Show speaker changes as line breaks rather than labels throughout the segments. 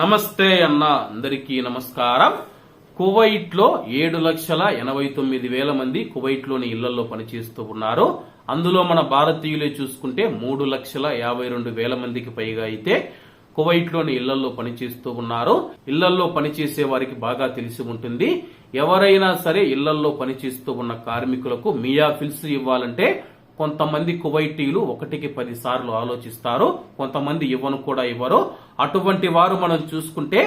నమస్తే అన్న అందరికీ నమస్కారం. కువైట్లో ఏడు లక్షల ఎనభై తొమ్మిది వేల మంది కువైట్లోని ఇళ్ళలో పనిచేస్తూ ఉన్నారు. అందులో మన భారతీయులే చూసుకుంటే మూడు లక్షల యాభై రెండు వేల మందికి పైగా అయితే కువైట్లోని ఇళ్ళలో పనిచేస్తూ ఉన్నారు. ఇళ్ళలో పనిచేసే వారికి బాగా తెలిసి ఉంటుంది. ఎవరైనా సరే ఇళ్ళలో పనిచేస్తూ ఉన్న కార్మికులకు మియా ఫిల్స్ ఇవ్వాలంటే కొంతమంది కువైటీలు ఒకటికి పదిసార్లు ఆలోచిస్తారు. కొంతమంది ఇవ్వను కూడా ఇవ్వరు. అటువంటి వారు మనం చూసుకుంటే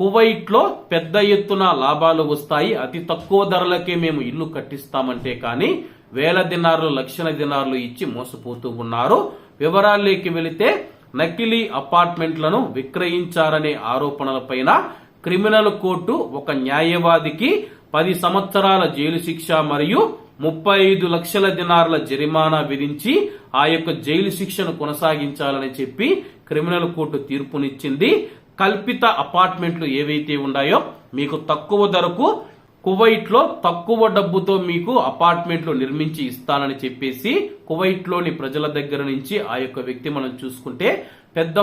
కువైట్లో పెద్ద ఎత్తున లాభాలు వస్తాయి. అతి తక్కువ ధరలకే మేము ఇల్లు కట్టిస్తామంటే కానీ వేల దినార్లు లక్షల దినార్లు ఇచ్చి మోసపోతూ ఉన్నారు. వివరాల్లోకి వెళితే నకిలీ అపార్ట్మెంట్లను విక్రయించారనే ఆరోపణలపైన క్రిమినల్ కోర్టు ఒక న్యాయవాదికి పది సంవత్సరాల జైలు శిక్ష మరియు ముప్పై ఐదు లక్షల దినార్ల జరిమానా విధించి ఆ యొక్క జైలు శిక్షను కొనసాగించాలని చెప్పి క్రిమినల్ కోర్టు తీర్పునిచ్చింది. కల్పిత అపార్ట్మెంట్లు ఏవైతే ఉన్నాయో మీకు తక్కువ ధరకు కువైట్లో తక్కువ డబ్బుతో మీకు అపార్ట్మెంట్లు నిర్మించి ఇస్తానని చెప్పేసి కువైట్లోని ప్రజల దగ్గర నుంచి ఆ యొక్క వ్యక్తి మనం చూసుకుంటే పెద్ద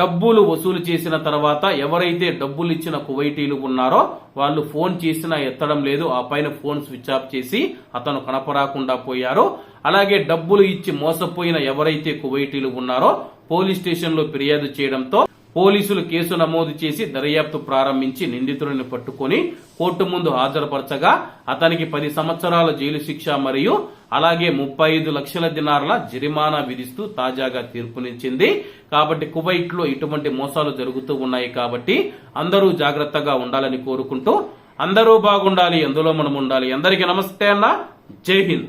డబ్బులు వసూలు చేసిన తర్వాత ఎవరైతే డబ్బులు ఇచ్చిన కువైటీలు ఉన్నారో వాళ్ళు ఫోన్ చేసినా ఎత్తడం లేదు. ఆ పైన ఫోన్ స్విచ్ ఆఫ్ చేసి అతను కనపరాకుండా పోయారు. అలాగే డబ్బులు ఇచ్చి మోసపోయిన ఎవరైతే కువైటీలు ఉన్నారో పోలీస్ స్టేషన్లో ఫిర్యాదు చేయడంతో పోలీసులు కేసు నమోదు చేసి దర్యాప్తు ప్రారంభించి నిందితుడిని పట్టుకొని కోర్టు ముందు హాజరుపరచగా అతనికి పది సంవత్సరాల జైలు శిక్ష మరియు అలాగే ముప్పై ఐదు లక్షల దినార్ల జరిమానా విధిస్తూ తాజాగా తీర్పునిచ్చింది కాబట్టి కువైట్లో ఇటువంటి మోసాలు జరుగుతూ ఉన్నాయి కాబట్టి అందరూ జాగ్రత్తగా ఉండాలని కోరుకుంటూ అందరూ బాగుండాలి ఎందులో మనం ఉండాలి అందరికీ నమస్తే అన్న. జై హింద్.